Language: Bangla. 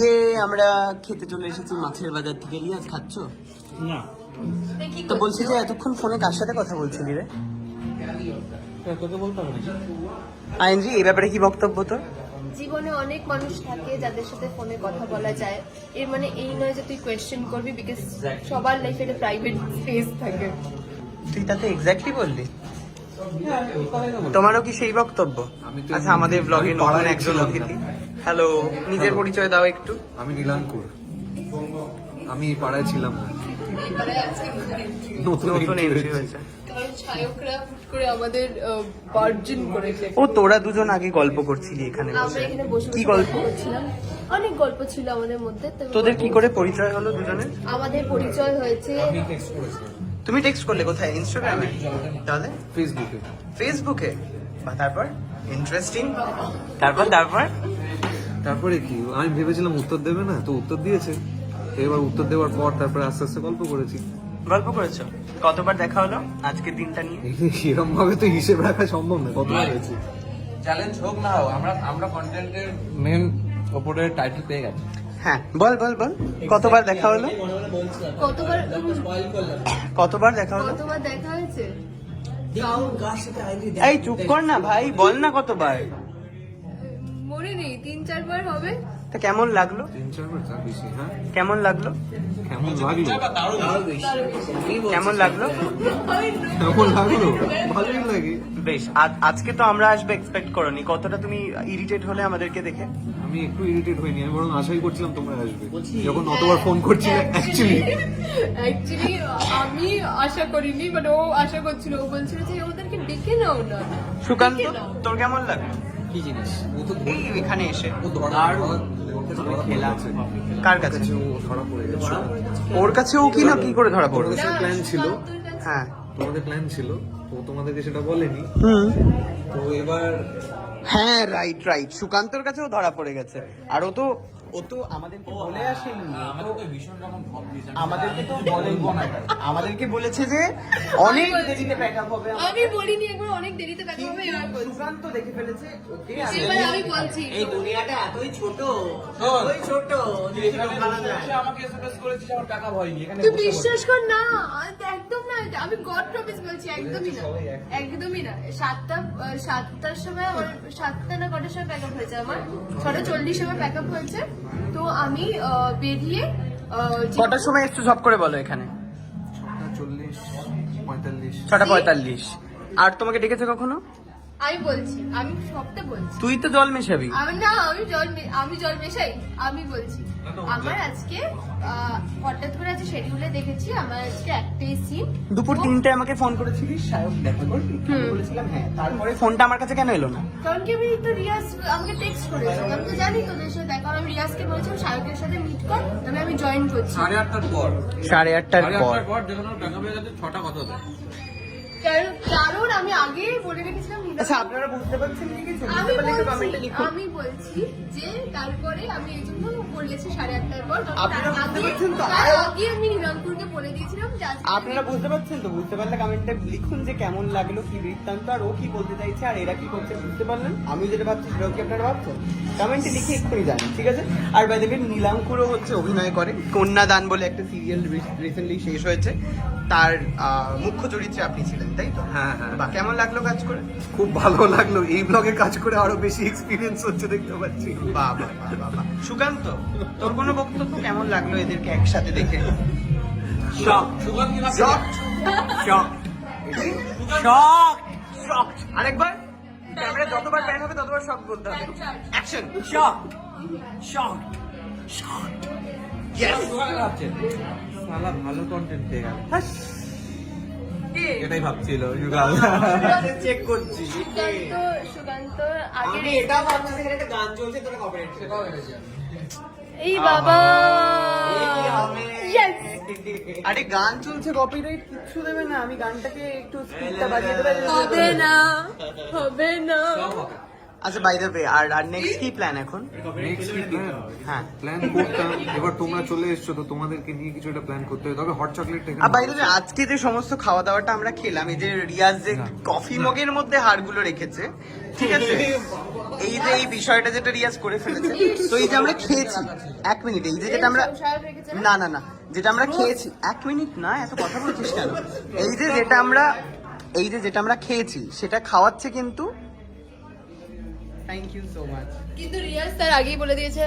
যে আমরা খেতে চলে এসেছি মাছের বাজার থেকে। রিয়াজ খাচ্ছ? না। তো বলছি যে এতক্ষণ ফোনে কার সাথে কথা বলছিলি রে? আইনজি এই ব্যাপারে কি বক্তব্য তোর? জীবনে অনেক মানুষ থাকে যাদের সাথে ফোনে কথা বলা যায়। এর মানে এই নয় যে তুই কোয়েশ্চেন করবি বিকজ সবার লাইফে একটা প্রাইভেট স্পেস থাকে। তুই তাতে এক্স্যাক্টলি বললি। তোমারও কি সেই বক্তব্য? আচ্ছা আমাদের ব্লগে নতুন একজন অতিথি। হ্যালো নিজের পরিচয় দাও একটু। আমি নীলাঙ্কুর। আমি এই পাড়ায় ছিলাম। নতুন এন্ট্রি হয়েছে। ও তোরা দুজন আগে গল্প করছিলি এখানে বসে। কি গল্প? অনেক গল্প ছিল আমাদের মধ্যে তোদের কি করে পরিচয় হলো দুজনের? আমাদের পরিচয় হয়েছে তুমি টেক্সট করলে কোথায়? ইনস্টাগ্রামে তাহলে? ফেসবুকে ফেসবুকে বা তারপর? ইন্টারেস্টিং তারপর তারপর? তারপরে কি? আমি ভেবেছিলাম উত্তর দেবে না তো উত্তর দিয়েছে। এবার উত্তর দেওয়ার পর তারপরে আস্তে আস্তে গল্প করেছি। গল্প করেছ? কতবার দেখা হলো আজকের দিনটা নিয়ে? এরকম ভাবে তো হিসেব রাখা সম্ভব না কতবার হয়েছে। চ্যালেঞ্জ হোক না হোক আমরা আমরা কন্টেন্টের মেন ওপরে টাইটেল পেয়ে গেছি। হ্যাঁ বল বল বল। কতবার দেখা হলো? কতবার? কতবার দেখা হলো? কতবার দেখা হয়েছে? এই চুপ কর না ভাই বল না কতবার। মনে নেই তিন চারবার হবে। তা কেমন লাগল? তিন চারবার তার বেশি হ্যাঁ? কেমন লাগল? কেমন লাগল? কেমন লাগল? কেমন লাগল? ভালোই লাগে। বেশ আজ- আজকে তো আমরা আসবে এক্সপেক্ট করনি। কতটা তুমি ইরিটেট হলে আমাদেরকে দেখে? আমি একটু ইরিটেট হইনি আমি বরং আশাই করছিলাম তোমরা আসবে। যখন অতবার ফোন করছিলে অ্যাকচুয়ালি অ্যাকচুয়ালি আমি আশা করিনি বাট ও আশা করছিল। ও বলছিল যে ওদেরকে ডেকে নাও না। সুকান্ত তোর কেমন লাগল? কি জিনিস? ও তো এই এখানে এসে। ও ধরা কার কাছে ও ধরা পড়ে গেছে। ওর কাছে ও কি না কি করে ধরা পড়ে? ওদের প্ল্যান ছিল? হ্যাঁ। তোমাদের প্ল্যান ছিল? তো তোমাদেরকে সেটা বলেনি? হুম। তো এবার হ্যাঁ রাইট রাইট সুকান্তর কাছেও ধরা পড়ে গেছে। আর ও তো ও তো আমাদেরকে বলে আসেনি। তো ভীষণ রকম আমাদেরকে তো বলেন। আমাদেরকে বলেছে যে অনেক দেরিতে প্যাক আপ হবে। আমি বলিনি একবার অনেক দেরিতে দেখা হবে এবার বলছি। সুকান্ত দেখে ফেলেছে ওকে এবার আমি বলছি। এই দুনিয়াটা এতই ছোট এতই ছোট যে আমাকে এসএমএস করেছিস আমার টাকা হয়নি এখানে তুই বসে বসে। বিশ্বাস কর না একদম না আমি গড প্রমিস বলছি একদমই না। একদমই না। সাতটা সাতটার সময় আমার সাতটা না কটার সময় প্যাক আপ হয়েছে আমার? ছটা চল্লিশ সময় প্যাক আপ হয়েছে। তো আমি আহ, বেরিয়ে কটার সময় একটু সব করে বলো এখানে। চল্লিশ পঁয়তাল্লিশ। ছটা পঁয়তাল্লিশ। আর তোমাকে ডেকেছে কখনো? আমি বলছি আমি সবটা বলছি। তুই তো জল মেশাবি। আমি না আমি জল মে- আমি জল মেশাই আমি বলছি। আমার আজকে আহ, হঠাৎ করে আজকে শিডিউলে দেখেছি আমার আজকে একটাই সিন দুপুর তিনটে আমাকে ফোন করেছিলিস? সায়ক দেখা করবি আমি বলেছিলাম হ্যাঁ তারপরে ফোনটা আমার কাছে কেন এলো না? কারণ কি আমি তো রিয়াজ আমাকে টেক্সট করেছে আমি তো জানি তোদের সাথে দেখা হবে। আমি রিয়াজকে বলেছিলাম শাহরুখের সাথে মিট কর তবে আমি জয়েন করছি। সাড়ে আটটার পর। সাড়ে আটটার সাড়ে পর আটটার পর। যখন ওর টাকা পেয়ে যাচ্ছে ছটা কত দেয় কারণ আমি আগে বলে রেখেছিলাম আচ্ছা আপনারা বুঝতে পারছেন কি কিছু? আমি বলছি লিখুন। আমি বলছি যে তারপরে আমি এই জন্য বলেছি সাড়ে আটটার পর আপনারা বুঝতে পারছেন তো? আগে আমি নীলাম্পুরকে বলে দিয়েছিলাম যে আপনারা বুঝতে পারছেন তো? বুঝতে পারলে কমেন্টে লিখুন যে কেমন লাগল কি বৃত্তান্ত আর ও কি বলতে চাইছে আর এরা কি করছে বুঝতে পারলেন? আমি যেটা ভাবছি সেটাও কি আপনারা ভাবছেন? কমেন্টে লিখে এক্ষুনি জানেন ঠিক আছে? আর বাই দেবেন নীলাঙ্কুরও হচ্ছে অভিনয় করে। কন্যাদান বলে একটা সিরিয়াল রিসেন্টলি শেষ হয়েছে। তার মুখ্য চরিত্রে আপনি ছিলেন। তাই তো? হ্যাঁ, হ্যাঁ। বা কেমন লাগল কাজ করে? খুব ভালো লাগল। এই ব্লগে কাজ করে আরও বেশি এক্সপিরিয়েন্স হচ্ছে দেখতে পাচ্ছি। বাবা বাবা সুকান্ত তোর কোনো বক্তব্য? কেমন লাগল এদেরকে একসাথে দেখে? Shock shock shock shock shock আরেকবার? ক্যামেরা যতবার প্যান হবে ততবার শক বলতে হবে। Action shock shock shock yes ভালো কন্টেন্ট পেয়ে গেল। এটাই ভাবছিল চেক করছি সুকান্ত সুকান্ত আগে এটা ভাবছি এখানে একটা গান চলছে তোরা কপিরাইট সেটাও হয়েছে এই বাবা! আরে গান চলছে কপিরাইট কিচ্ছু দেবে না আমি গানটাকে একটু স্পিডটা বাজিয়ে দেবে। হবে না হবে না। আচ্ছা বাই দ্য ওয়ে আর আর নেক্সট কি প্ল্যান এখন? নেক্সট কি প্ল্যান হ্যাঁ। প্ল্যান করতাম এবার তোমরা চলে এসছো তো তোমাদেরকে নিয়ে কিছু একটা প্ল্যান করতে হবে। তবে হট চকলেট আর বাই দ্য আজকে যে সমস্ত খাওয়া দাওয়াটা আমরা খেলাম এই যে রিয়াজ যে কফি মগের মধ্যে হাড়গুলো রেখেছে ঠিক আছে? এই যে এই বিষয়টা যেটা রিয়াজ করে ফেলেছে তো এই যে আমরা খেয়েছি এক মিনিট এই যে যেটা আমরা না? না না না যেটা আমরা খেয়েছি এক মিনিট না এত কথা বলছিস কেন? এই যে যেটা আমরা এই যে যেটা আমরা খেয়েছি সেটা খাওয়াচ্ছে কিন্তু থ্যাংক ইউ সো মাচ কিন্তু রিয়াজ তার আগেই বলে দিয়েছে